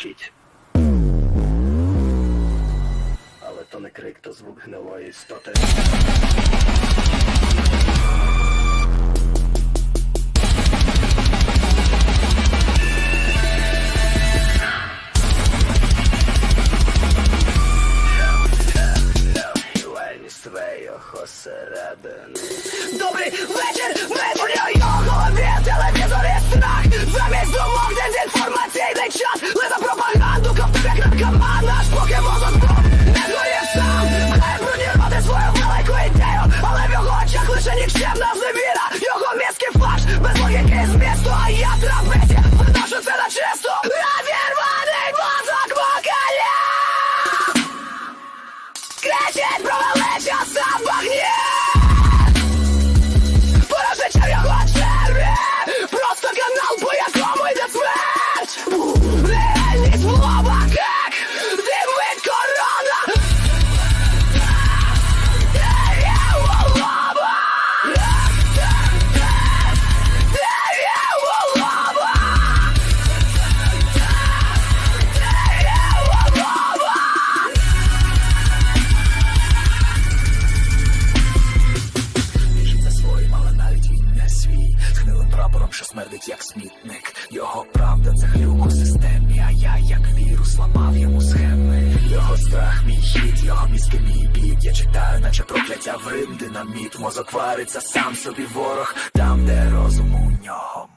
кричить. Але то не крик, то звук гнилої істоти. Добрий вечір, вечір! лише нікчемна зневіра прапором, що смердить як смітник. Його правда це глюк у системі, а я як вірус ламав йому схеми. Його страх, мій хід, його мізки, мій бід. Я читаю, наче прокляття в Рим, динаміт. Мозок вариться, сам собі ворог. Там, де розум у нього